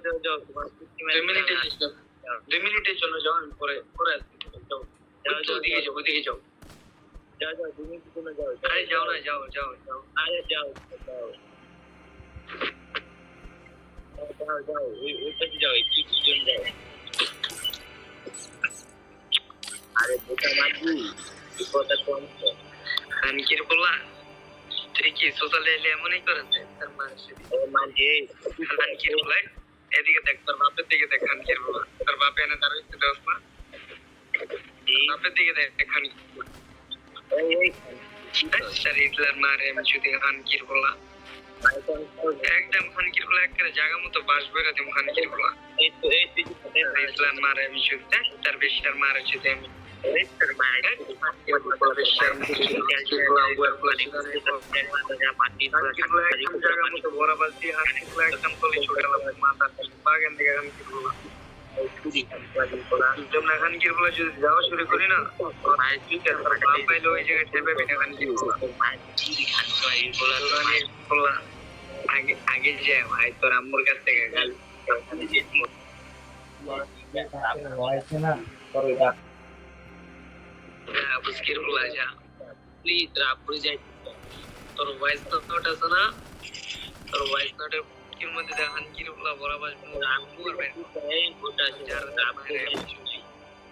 দুই মিনিটের দুই মিনিটের জন্য যাও আমি পরে পরে আসছি। যাও। যাও যাও ওদিকে যাও ওদিকে যাও। যাও যাও তুমি কি কোনো যাও। আরে যাও না যাও যাও যাও। আরে যাও যাও। যাও, যাও যাও ওই ওই পাশে যাও একটু জন যাও। আরে বোকা মাঝি কথা কম কর। খানকির বলা তুই সোশ্যাল এমনই করেছে তার ও মাঝি বলাই এদিকে দেখ তোর বাপের দিকে দেখ খানকির বলা তোর বাপে এনে দাঁড়িয়ে দোষ না? বাপের দিকে দেখ খান হিটলার মারে আমি যদি খানকির বলা। একদম খান খানকির বলা একেবারে জায়গা মতো বাস বেরো খান খানকির বলা। ইসলাম মারে আমি যদি তার বেশি তার মারে যদি আমি। যাওয়া শুরু করি না বাপ পাইলে ওই জায়গায় ঠেপে বেটে খানকির বলা আগে আগে যে, ভাই, তোর আম্মুর কাছ থেকে গাল। বুঝকির বলা যা প্লিজ রাপুরি যাই তোর ভয়েস নোট আছে না তোর ভয়েস নোটের এর মধ্যে দেখান কি বলা বরাবর করবেন যার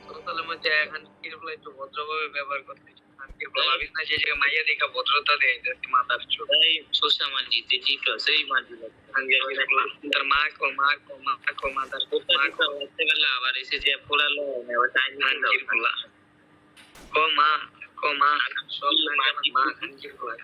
সোশ্যালের মধ্যে এখন কি বলা একটু ভদ্রভাবে ব্যবহার করতে খানকির বলা ভাবিস না যে জায়গায় মাইয়া দেখা ভদ্রতা দেয় যাতে মাথার চোখ সোশ্যাল মাঝি যে জিটো সেই মাঝি খানকির বলা তোর মা কো মা কো মা কো মাথার মা কো আবার এসে যে পোড়ালো এবার টাইম খানকির Koma, koma, koma,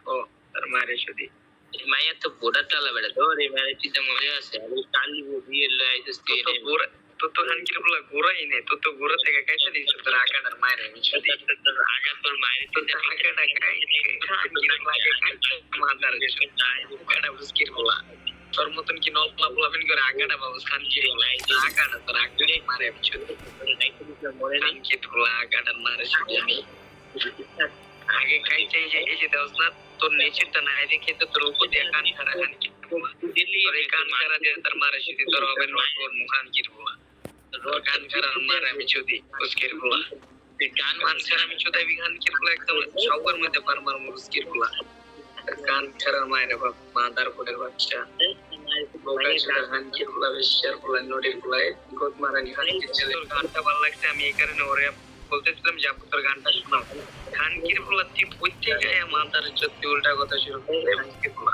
koma, પરમારે સુધી એમાં તો પૂરા ટાલા બેડા તો રે મારે ચીતે મળ્યો છે હવે ચાલી ઉભી એટલે આઈ જસ્ટ તો પૂરા તો તો હન કે પેલા ગોરો ને તો તો ગોરો તે કઈ છે દીસ તો આગળ મારે સુધી આગળ પર મારે તો આગળ કઈ માતા રે કડા ઉસ્કીર બોલા তোর মতন কি নলপলা বলাবেন করে আকাটা বাবু এই যে আকাটা তোর আকাটাই মারে আমি শুধু মনে নেই খানকির বলা মারে শুধু আগে খাইছে, এই যে এই যে দেওস না, তোর নিচেরটা না দেখে তো তোর উপর দিয়ে কান খানকির বলা দিল্লি তোর এই কান খারা দিয়ে তার মারে শুধু তোর হবে না, তোর মুখানকির বলা তোর কান খারার মারে আমি যদি বুঝকির বলা গান মানছেন আমি চোদাই বিঘান কিরকুলা একদম সবার মধ্যে পারমার মুরস্কিরগুলা গান ছাড়া মায়ের বাপ, মাদার কোটের বাচ্চা। বোকা ছিল গান কিরকুলা বেশার গুলা নড়ির গুলা গোদ মারানি গান ছেলে তোর গানটা ভালো লাগছে আমি এই কারণে ওরে বলতেছিলাম যে আপু তোর গানটা শোনাও গান কিরকুলা তুই প্রত্যেক মাদার সত্যি উল্টা কথা শুরু করতে এবং কিরকুলা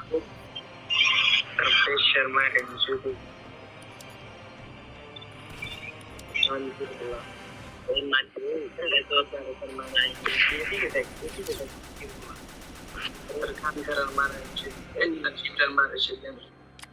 তার বেশার মায়ের শুধু গান কিরকুলা ওই মাঝে তো তোর মানে এদিকে দেখ এদিকে দেখ তোর খান খারার মারা হচ্ছে এই না চিটার মারা হচ্ছে